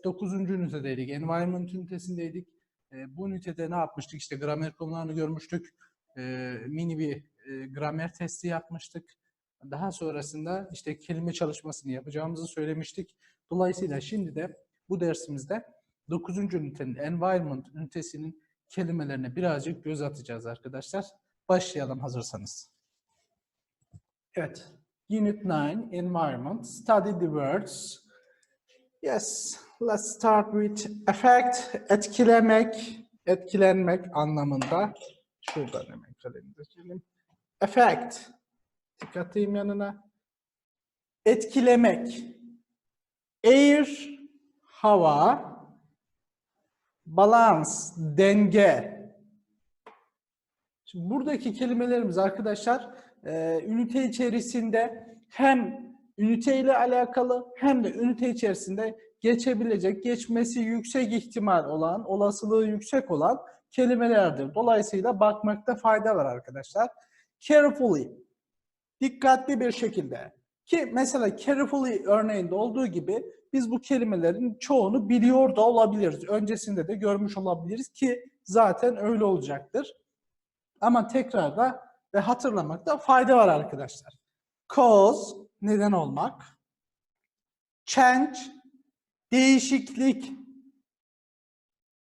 Evet, 9. ünitedeydik. Environment ünitesindeydik. E, bu ünitede ne yapmıştık? İşte gramer konularını görmüştük. E, mini bir e, gramer testi yapmıştık. Daha sonrasında işte kelime çalışmasını yapacağımızı söylemiştik. Dolayısıyla şimdi de bu dersimizde 9. ünitenin environment ünitesinin kelimelerine birazcık göz atacağız arkadaşlar. Başlayalım hazırsanız. Evet. Unit 9, Environment. Study the words. Yes, let's start with effect, etkilemek, etkilenmek anlamında. Şuradan hemen kalemimizi çizelim. Effect, dikkateyim yanına. Etkilemek. Air, hava. Balance, denge. Şimdi buradaki kelimelerimiz arkadaşlar e, ünite içerisinde hem ünite ile alakalı hem de ünite içerisinde geçebilecek, geçmesi yüksek ihtimal olan, olasılığı yüksek olan kelimelerdir. Dolayısıyla bakmakta fayda var arkadaşlar. Carefully, dikkatli bir şekilde. Ki mesela carefully örneğinde olduğu gibi biz bu kelimelerin çoğunu biliyor da olabiliriz. Öncesinde de görmüş olabiliriz ki zaten öyle olacaktır. Ama tekrarda ve hatırlamakta fayda var arkadaşlar. Cause, neden olmak. Change, değişiklik.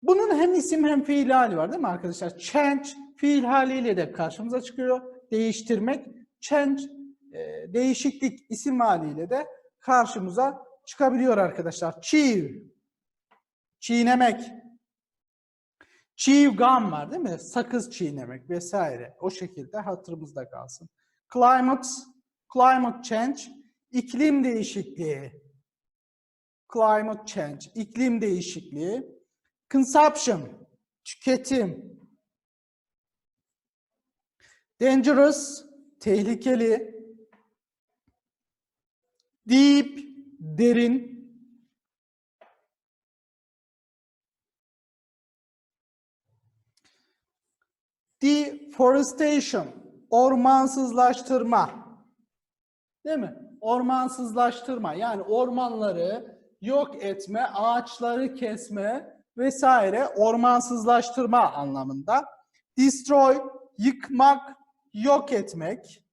Bunun hem isim hem fiil hali var değil mi arkadaşlar? Change, fiil haliyle de karşımıza çıkıyor. Değiştirmek. Change, e, değişiklik isim haliyle de karşımıza çıkabiliyor arkadaşlar. Chew, çiğnemek. Chew gum var değil mi? Sakız çiğnemek vesaire. O şekilde hatırımızda kalsın. Climate, climate change, iklim değişikliği. Climate change, iklim değişikliği. Consumption, tüketim. Dangerous, tehlikeli. Deep, derin. Deforestation, ormansızlaştırma. Değil mi? Ormansızlaştırma yani ormanları yok etme, ağaçları kesme vesaire ormansızlaştırma anlamında. Destroy, yıkmak, yok etmek.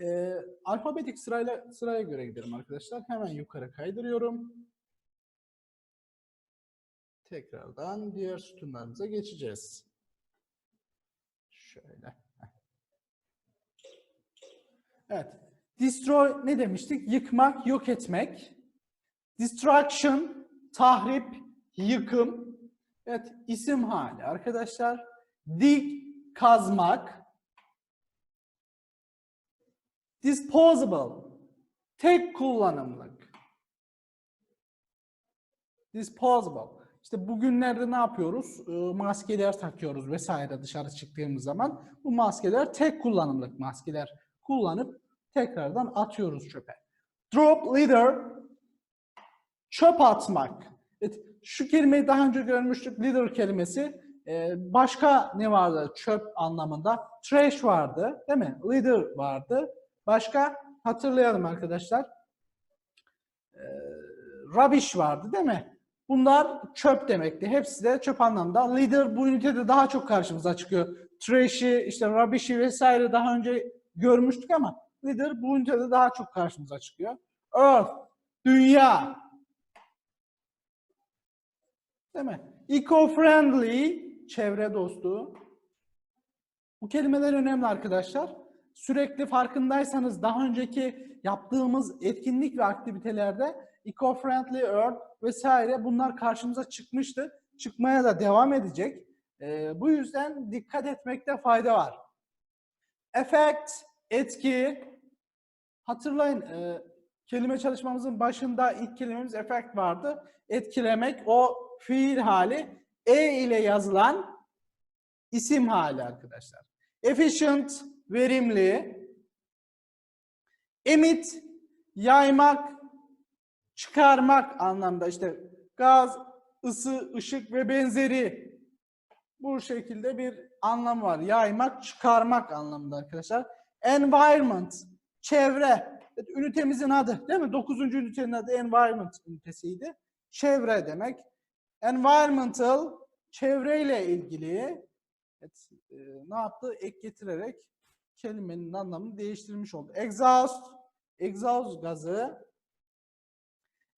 Ee, alfabetik sırayla sıraya göre gidelim arkadaşlar. Hemen yukarı kaydırıyorum. Tekrardan diğer sütunlarımıza geçeceğiz. Şöyle. Evet. Destroy ne demiştik? Yıkmak, yok etmek. Destruction, tahrip, yıkım. Evet, isim hali arkadaşlar. Dig, kazmak. Disposable, tek kullanımlık. Disposable. İşte bugünlerde ne yapıyoruz? Ee, maskeler takıyoruz vesaire dışarı çıktığımız zaman. Bu maskeler tek kullanımlık maskeler kullanıp tekrardan atıyoruz çöpe. Drop litter, çöp atmak. Evet, şu kelimeyi daha önce görmüştük. Litter kelimesi. Ee, başka ne vardı çöp anlamında? Trash vardı değil mi? Litter vardı. Başka hatırlayalım arkadaşlar. Ee, rubbish vardı değil mi? Bunlar çöp demekti. Hepsi de çöp anlamda. Leader bu ünitede daha çok karşımıza çıkıyor. Trash'i, işte rubbish'i vesaire daha önce görmüştük ama leader bu ünitede daha çok karşımıza çıkıyor. Earth, dünya. Değil mi? Eco-friendly, çevre dostu. Bu kelimeler önemli arkadaşlar. Sürekli farkındaysanız daha önceki yaptığımız etkinlik ve aktivitelerde eco-friendly earth vesaire bunlar karşımıza çıkmıştı. Çıkmaya da devam edecek. Ee, bu yüzden dikkat etmekte fayda var. Effect, etki. Hatırlayın e, kelime çalışmamızın başında ilk kelimemiz effect vardı. Etkilemek o fiil hali e ile yazılan isim hali arkadaşlar. Efficient, verimli. Emit, yaymak, çıkarmak anlamda işte gaz, ısı, ışık ve benzeri bu şekilde bir anlam var. Yaymak, çıkarmak anlamında arkadaşlar. Environment, çevre. Ünitemizin adı değil mi? Dokuzuncu ünitenin adı environment ünitesiydi. çevre demek. Environmental çevreyle ilgili evet, e, ne yaptı? Ek getirerek kelimenin anlamını değiştirmiş oldu. Exhaust, egzoz gazı.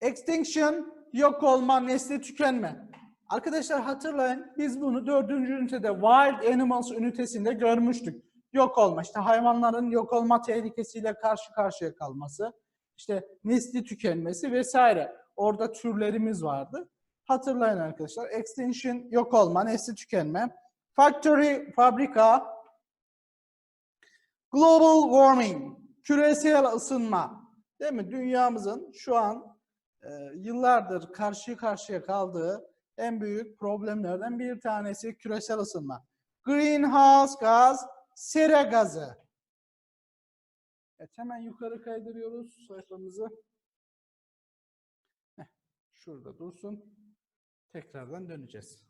Extinction, yok olma, nesli tükenme. Arkadaşlar hatırlayın biz bunu dördüncü ünitede Wild Animals ünitesinde görmüştük. Yok olma, işte hayvanların yok olma tehlikesiyle karşı karşıya kalması, işte nesli tükenmesi vesaire. Orada türlerimiz vardı. Hatırlayın arkadaşlar. Extinction, yok olma, nesli tükenme. Factory, fabrika. Global warming, küresel ısınma. Değil mi? Dünyamızın şu an e, yıllardır karşı karşıya kaldığı en büyük problemlerden bir tanesi küresel ısınma. Greenhouse gaz, sera gazı. Evet, hemen yukarı kaydırıyoruz sayfamızı. Heh, şurada dursun. Tekrardan döneceğiz.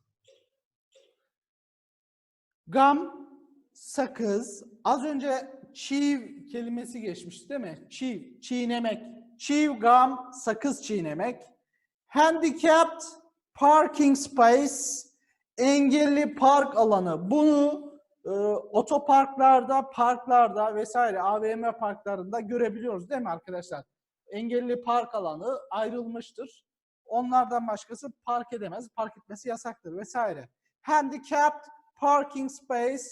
Gam, sakız. Az önce chew kelimesi geçmişti değil mi? Chew, çiğnemek. Chew gum, sakız çiğnemek. Handicapped parking space, engelli park alanı. Bunu e, otoparklarda, parklarda vesaire AVM parklarında görebiliyoruz değil mi arkadaşlar? Engelli park alanı ayrılmıştır. Onlardan başkası park edemez. Park etmesi yasaktır vesaire. Handicapped parking space,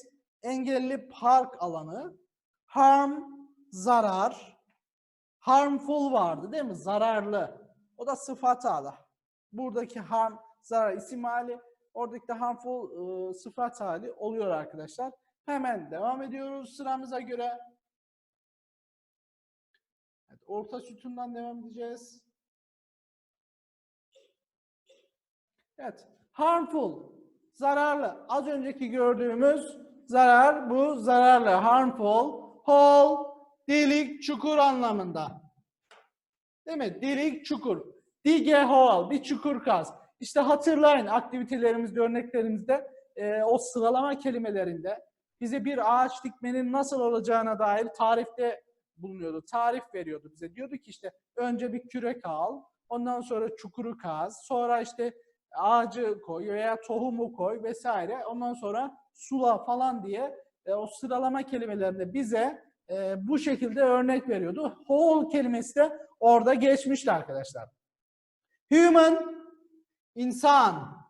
engelli park alanı. Harm, zarar. Harmful vardı değil mi? Zararlı. O da sıfat hali. Buradaki harm, zarar isim hali. Oradaki de harmful e, sıfat hali oluyor arkadaşlar. Hemen devam ediyoruz sıramıza göre. Evet, orta sütundan devam edeceğiz. Evet. Harmful. Zararlı. Az önceki gördüğümüz zarar bu zararlı. Harmful. Hole. Delik, çukur anlamında. Değil mi? Delik, çukur. Dig a hole. Bir çukur kaz. İşte hatırlayın aktivitelerimizde, örneklerimizde e, o sıralama kelimelerinde bize bir ağaç dikmenin nasıl olacağına dair tarifte bulunuyordu. Tarif veriyordu bize. Diyordu ki işte önce bir kürek al, ondan sonra çukuru kaz, sonra işte ağacı koy veya tohumu koy vesaire. Ondan sonra sula falan diye e, o sıralama kelimelerinde bize e, bu şekilde örnek veriyordu. Whole kelimesi de orada geçmişti arkadaşlar. Human, insan.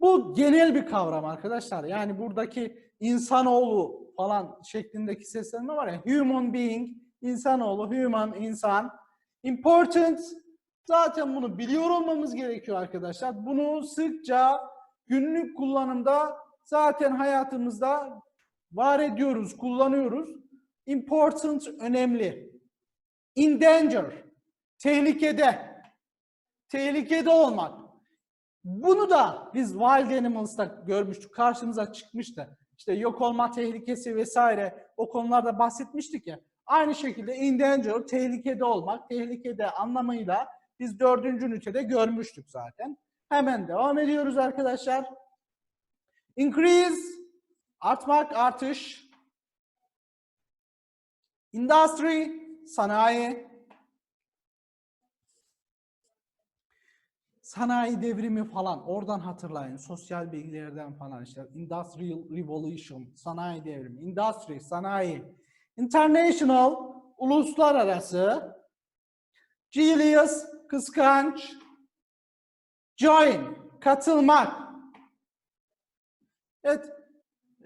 Bu genel bir kavram arkadaşlar. Yani buradaki insanoğlu falan şeklindeki seslenme var ya. Human being, insanoğlu, human, insan. Important, zaten bunu biliyor olmamız gerekiyor arkadaşlar. Bunu sıkça günlük kullanımda zaten hayatımızda var ediyoruz, kullanıyoruz. Important, önemli. In danger, tehlikede. Tehlikede olmak. Bunu da biz Wild Animals'ta görmüştük. Karşımıza çıkmıştı. İşte yok olma tehlikesi vesaire o konularda bahsetmiştik ya. Aynı şekilde in danger, tehlikede olmak, tehlikede anlamıyla biz dördüncü ünitede görmüştük zaten. Hemen devam ediyoruz arkadaşlar. Increase, artmak, artış. Industry, sanayi. Sanayi devrimi falan oradan hatırlayın. Sosyal bilgilerden falan işte. Industrial Revolution, sanayi devrimi. Industry, sanayi. International, uluslararası. Genius, kıskanç. Join, katılmak. Evet,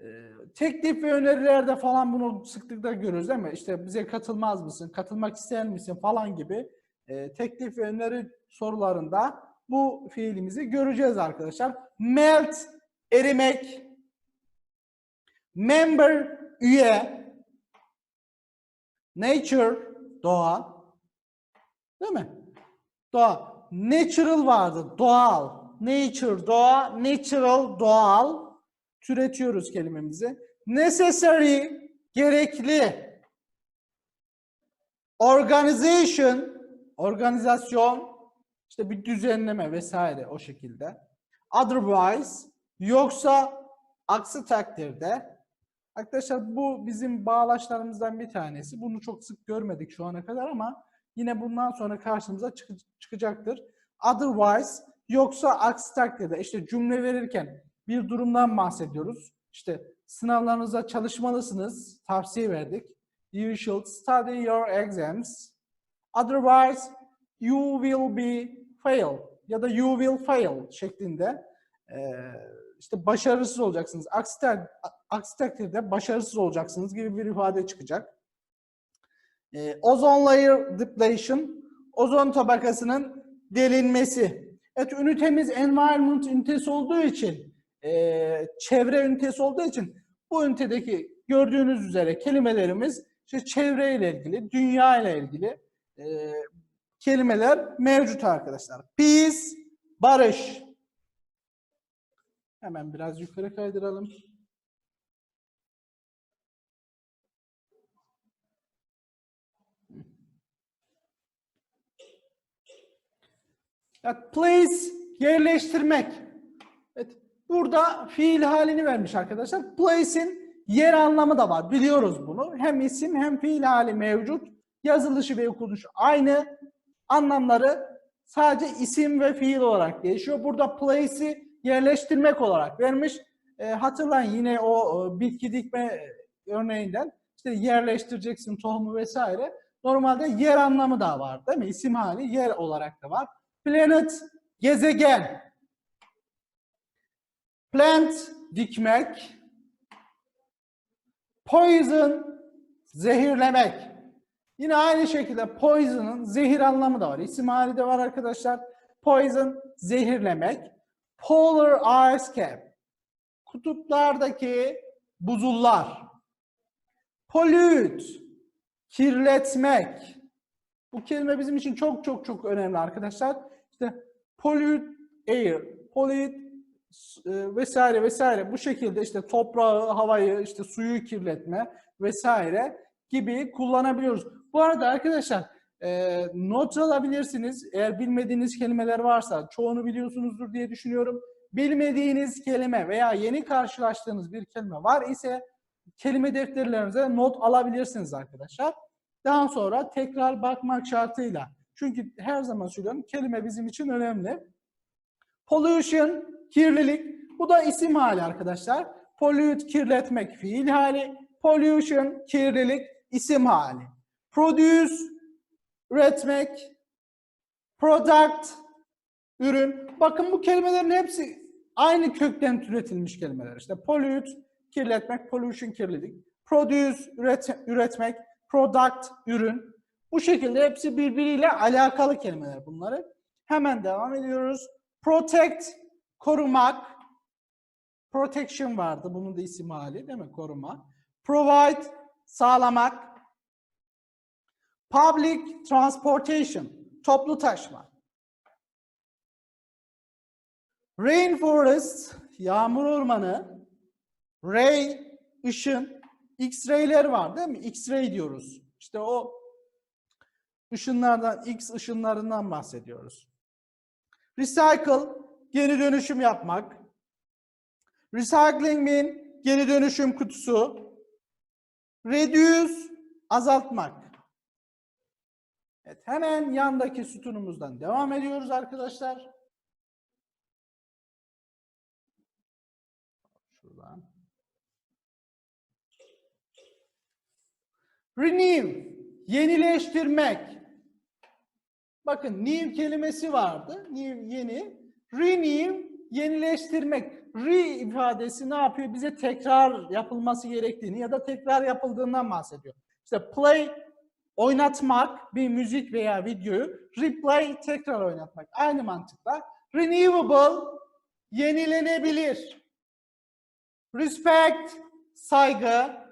e, teklif ve önerilerde falan bunu sıklıkla görürüz değil mi? İşte bize katılmaz mısın, katılmak ister misin falan gibi e, teklif ve öneri sorularında bu fiilimizi göreceğiz arkadaşlar. Melt, erimek. Member, üye. Nature, doğa. Değil mi? Doğa. Natural vardı, doğal. Nature, doğa. Natural, doğal. Türetiyoruz kelimemizi. Necessary, gerekli. Organization, organizasyon, işte bir düzenleme vesaire o şekilde. Otherwise, yoksa aksi takdirde. Arkadaşlar bu bizim bağlaçlarımızdan bir tanesi. Bunu çok sık görmedik şu ana kadar ama yine bundan sonra karşımıza çık- çıkacaktır. Otherwise yoksa aksi takdirde işte cümle verirken bir durumdan bahsediyoruz. İşte sınavlarınıza çalışmalısınız. Tavsiye verdik. You should study your exams. Otherwise you will be fail ya da you will fail şeklinde eee, işte başarısız olacaksınız. Aksi, tak- aksi takdirde başarısız olacaksınız gibi bir ifade çıkacak. Eee, ozone layer depletion, ozon tabakasının delinmesi. Evet ünitemiz environment ünitesi olduğu için, eee, çevre ünitesi olduğu için bu ünitedeki gördüğünüz üzere kelimelerimiz işte çevre ile ilgili, dünya ile ilgili eee, kelimeler mevcut arkadaşlar. Peace, barış. Hemen biraz yukarı kaydıralım. Ya, place yerleştirmek. Evet, burada fiil halini vermiş arkadaşlar. Place'in yer anlamı da var. Biliyoruz bunu. Hem isim hem fiil hali mevcut. Yazılışı ve okunuşu aynı. Anlamları sadece isim ve fiil olarak değişiyor. Burada place'i yerleştirmek olarak vermiş. E, hatırlayın yine o e, bitki dikme örneğinden işte yerleştireceksin tohumu vesaire. Normalde yer anlamı da var değil mi? İsim hali yer olarak da var. Planet, gezegen. Plant, dikmek. Poison, zehirlemek. Yine aynı şekilde poison'ın zehir anlamı da var. İsim hali de var arkadaşlar. Poison, zehirlemek. Polar ice cap. Kutuplardaki buzullar. Pollute, kirletmek. Bu kelime bizim için çok çok çok önemli arkadaşlar. İşte pollute air, pollute e, vesaire vesaire bu şekilde işte toprağı, havayı, işte suyu kirletme vesaire gibi kullanabiliyoruz. Bu arada arkadaşlar e, not alabilirsiniz. Eğer bilmediğiniz kelimeler varsa çoğunu biliyorsunuzdur diye düşünüyorum. Bilmediğiniz kelime veya yeni karşılaştığınız bir kelime var ise kelime defterlerinize not alabilirsiniz arkadaşlar. Daha sonra tekrar bakmak şartıyla. Çünkü her zaman söylüyorum kelime bizim için önemli. Pollution, kirlilik. Bu da isim hali arkadaşlar. Pollute, kirletmek fiil hali. Pollution, kirlilik, isim hali. Produce, üretmek. Product, ürün. Bakın bu kelimelerin hepsi aynı kökten türetilmiş kelimeler. İşte pollute, kirletmek, pollution, kirlilik. Produce, üret, üretmek. Product, ürün. Bu şekilde hepsi birbiriyle alakalı kelimeler bunları. Hemen devam ediyoruz. Protect, korumak. Protection vardı. Bunun da isim hali değil mi? Koruma. Provide, sağlamak. Public transportation, toplu taşıma. Rainforest, yağmur ormanı. Ray, ışın. X-ray'ler var değil mi? X-ray diyoruz. İşte o ışınlardan, X ışınlarından bahsediyoruz. Recycle, geri dönüşüm yapmak. Recycling bin, geri dönüşüm kutusu. Reduce, azaltmak. Evet, hemen yandaki sütunumuzdan devam ediyoruz arkadaşlar. Şuradan. Renew, yenileştirmek. Bakın new kelimesi vardı. New yeni. Renew yenileştirmek. Re ifadesi ne yapıyor? Bize tekrar yapılması gerektiğini ya da tekrar yapıldığından bahsediyor. İşte play oynatmak bir müzik veya videoyu, replay tekrar oynatmak. Aynı mantıkla. Renewable yenilenebilir. Respect saygı,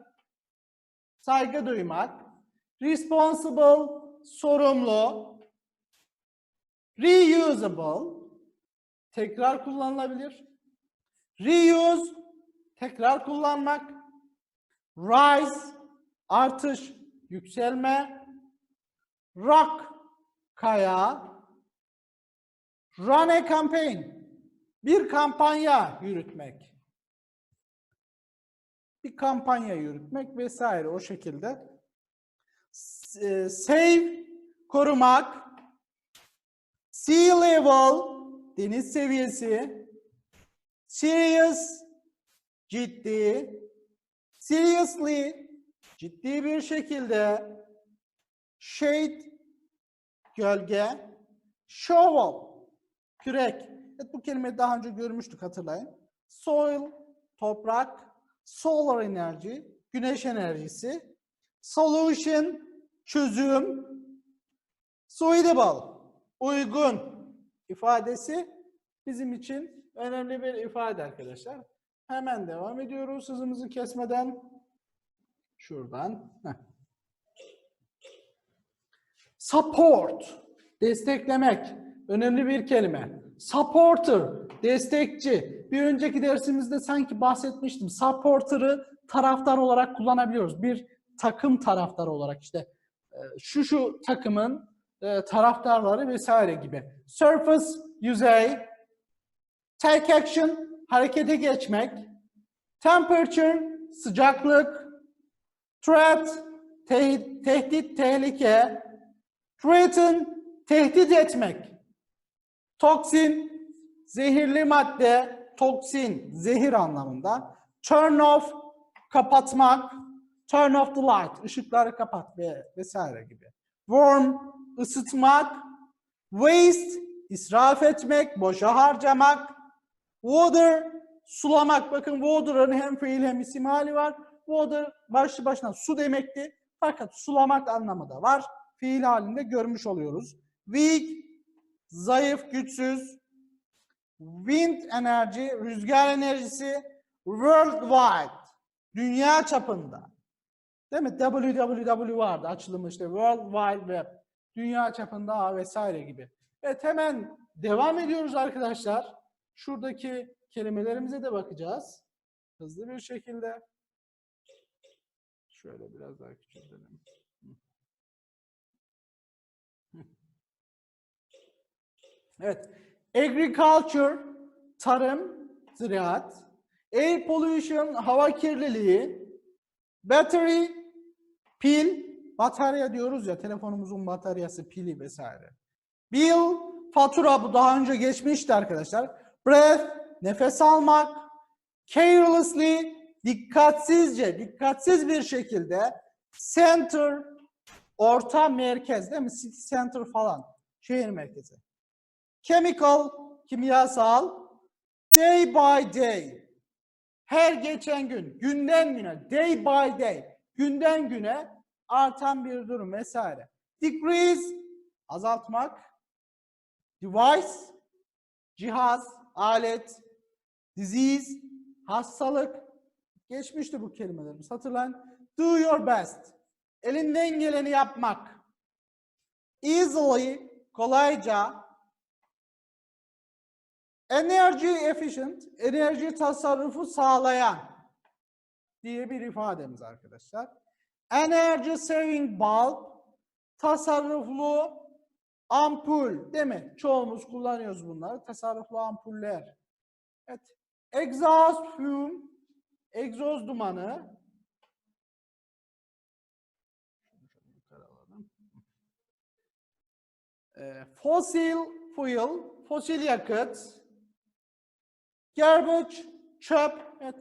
saygı duymak. Responsible sorumlu. Reusable tekrar kullanılabilir. Reuse tekrar kullanmak. Rise artış, yükselme. Rock kaya. Run a campaign bir kampanya yürütmek. Bir kampanya yürütmek vesaire o şekilde. E, Save korumak. Sea level, deniz seviyesi. Serious, ciddi. Seriously, ciddi bir şekilde. Shade, gölge. Shovel, kürek. Evet, bu kelimeyi daha önce görmüştük hatırlayın. Soil, toprak. Solar enerji, güneş enerjisi. Solution, çözüm. Suitable, uygun ifadesi bizim için önemli bir ifade arkadaşlar. Hemen devam ediyoruz hızımızı kesmeden. Şuradan. Support, desteklemek. Önemli bir kelime. Supporter, destekçi. Bir önceki dersimizde sanki bahsetmiştim. Supporter'ı taraftar olarak kullanabiliyoruz. Bir takım taraftarı olarak işte e, şu şu takımın e, taraftarları vesaire gibi. Surface, yüzey. Take action, harekete geçmek. Temperature, sıcaklık. Threat, te- tehdit, tehlike. Threaten, tehdit etmek. Toksin, zehirli madde, toksin, zehir anlamında. Turn off, kapatmak. Turn off the light, ışıkları kapat ve vesaire gibi. Warm, ısıtmak. Waste, israf etmek, boşa harcamak. Water, sulamak. Bakın water'ın hem fiil hem isim hali var. Water başlı başına su demekti. Fakat sulamak anlamı da var. Fiil halinde görmüş oluyoruz. Weak, zayıf, güçsüz. Wind enerji, rüzgar enerjisi. Worldwide, dünya çapında. Değil mi? www vardı açılımı işte World Wide Web. Dünya çapında vesaire gibi. Evet hemen devam ediyoruz arkadaşlar. Şuradaki kelimelerimize de bakacağız. Hızlı bir şekilde. Şöyle biraz daha küçültelim. Evet. Agriculture, tarım, ziraat. Air pollution, hava kirliliği. Battery, pil, batarya diyoruz ya telefonumuzun bataryası, pili vesaire. Bill, fatura bu daha önce geçmişti arkadaşlar. Breath, nefes almak. Carelessly, dikkatsizce, dikkatsiz bir şekilde. Center, orta merkez değil mi? City center falan, şehir merkezi. Chemical, kimyasal. Day by day, her geçen gün, günden güne, day by day, günden güne artan bir durum vesaire. Decrease, azaltmak. Device, cihaz, alet. Disease, hastalık. Geçmişti bu kelimelerimiz. Hatırlayın. Do your best. Elinden geleni yapmak. Easily, kolayca. Energy efficient, enerji tasarrufu sağlayan diye bir ifademiz arkadaşlar. Energy saving bulb, tasarruflu ampul mi? Çoğumuz kullanıyoruz bunları. Tasarruflu ampuller. Evet. Exhaust fume, egzoz dumanı. Ee, Fossil fuel, fosil yakıt. Garbage, çöp. Evet,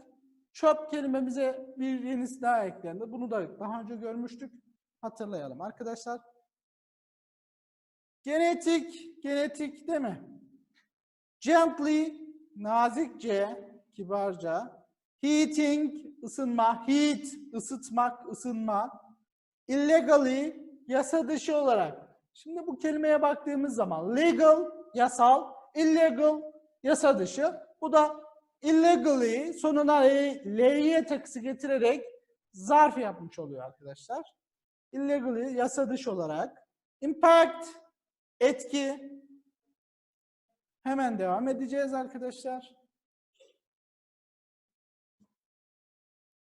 çöp kelimemize bir yenisi daha eklendi. Bunu da daha önce görmüştük. Hatırlayalım arkadaşlar. Genetik, genetik değil mi? Gently, nazikçe, kibarca. Heating, ısınma. Heat, ısıtmak, ısınma. Illegally, yasa dışı olarak. Şimdi bu kelimeye baktığımız zaman legal, yasal, illegal, yasa dışı. Bu da illegally sonuna L'ye takısı getirerek zarf yapmış oluyor arkadaşlar. Illegally yasa dışı olarak. Impact etki. Hemen devam edeceğiz arkadaşlar.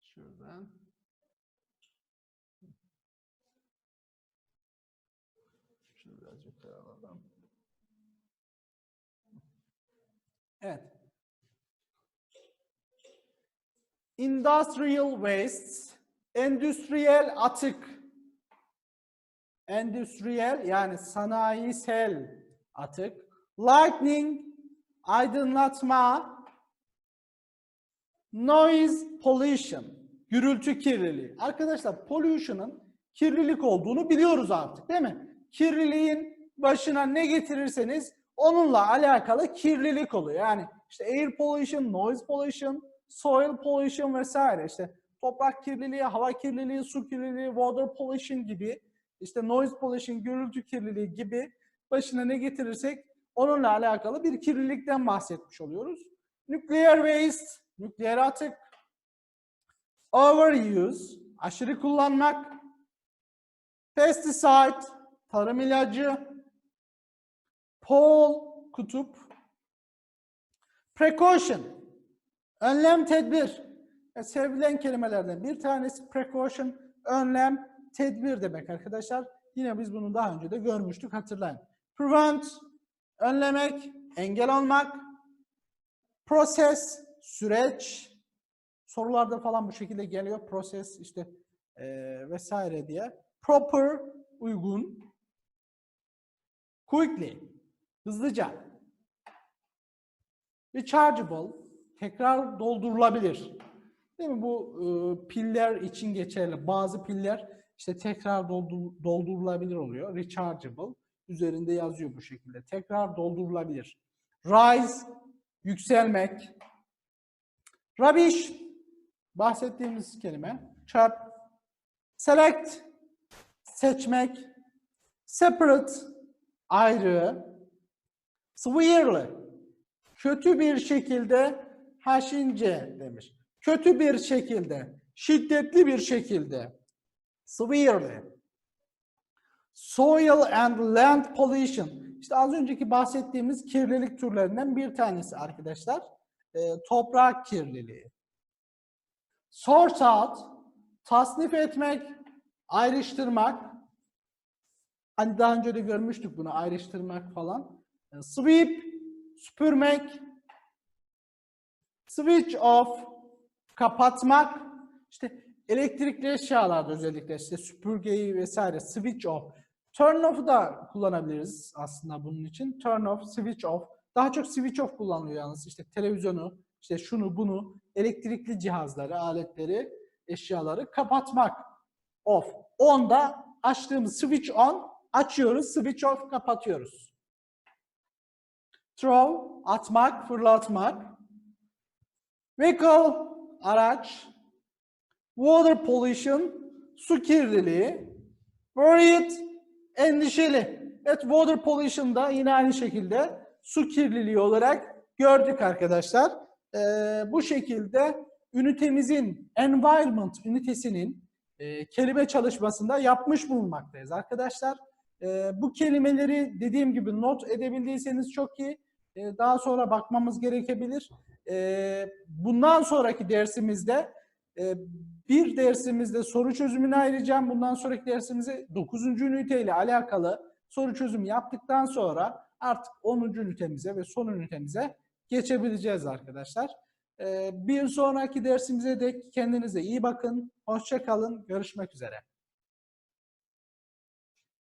Şuradan. Şunu biraz yukarı alalım. Evet. Industrial wastes, endüstriyel atık. Endüstriyel yani sanayisel atık. lightning, aydınlatma, noise pollution, gürültü kirliliği. Arkadaşlar pollution'ın kirlilik olduğunu biliyoruz artık değil mi? Kirliliğin başına ne getirirseniz onunla alakalı kirlilik oluyor. Yani işte air pollution, noise pollution, soil pollution vesaire işte toprak kirliliği, hava kirliliği, su kirliliği, water pollution gibi işte noise pollution, gürültü kirliliği gibi başına ne getirirsek onunla alakalı bir kirlilikten bahsetmiş oluyoruz. Nuclear waste, nükleer atık, overuse, aşırı kullanmak, pesticide, tarım ilacı, pole, kutup, precaution, önlem, tedbir. Ya sevilen kelimelerden bir tanesi precaution, önlem, tedbir demek arkadaşlar. Yine biz bunu daha önce de görmüştük hatırlayın. Prevent, önlemek, engel olmak, process, süreç, sorularda falan bu şekilde geliyor. Proses işte eee, vesaire diye. Proper, uygun. Quickly, hızlıca. Rechargeable, tekrar doldurulabilir. Değil mi? Bu e, piller için geçerli. Bazı piller işte tekrar doldur- doldurulabilir oluyor. Rechargeable. Üzerinde yazıyor bu şekilde. Tekrar doldurulabilir. Rise, yükselmek. Rubbish, bahsettiğimiz kelime. Çöp. Select, seçmek. Separate, ayrı. Severely, kötü bir şekilde haşince demiş. Kötü bir şekilde, şiddetli bir şekilde. Severely. Soil and land pollution. İşte az önceki bahsettiğimiz kirlilik türlerinden bir tanesi arkadaşlar. Ee, toprak kirliliği. Sort out, tasnif etmek, ayrıştırmak. Hani daha önce de görmüştük bunu ayrıştırmak falan. Ee, Sweep, süpürmek. Switch off, kapatmak. İşte elektrikli eşyalarda özellikle işte süpürgeyi vesaire switch off. Turn off'u da kullanabiliriz aslında bunun için. Turn off, switch off. Daha çok switch off kullanılıyor yalnız. İşte televizyonu, işte şunu bunu, elektrikli cihazları, aletleri, eşyaları kapatmak. Off. On da açtığımız switch on, açıyoruz, switch off kapatıyoruz. Throw, atmak, fırlatmak. Vehicle, araç. Water pollution, su kirliliği. Worried, endişeli. Evet, water pollution da yine aynı şekilde su kirliliği olarak gördük arkadaşlar. Ee, bu şekilde ünitemizin, environment ünitesinin e, kelime çalışmasında yapmış bulunmaktayız arkadaşlar. Ee, bu kelimeleri dediğim gibi not edebildiyseniz çok iyi. Ee, daha sonra bakmamız gerekebilir. Ee, bundan sonraki dersimizde e, bir dersimizde soru çözümünü ayıracağım. Bundan sonraki dersimize 9. ünite ile alakalı soru çözümü yaptıktan sonra artık 10. ünitemize ve son ünitemize geçebileceğiz arkadaşlar. Ee, bir sonraki dersimize dek kendinize iyi bakın. Hoşça kalın. Görüşmek üzere.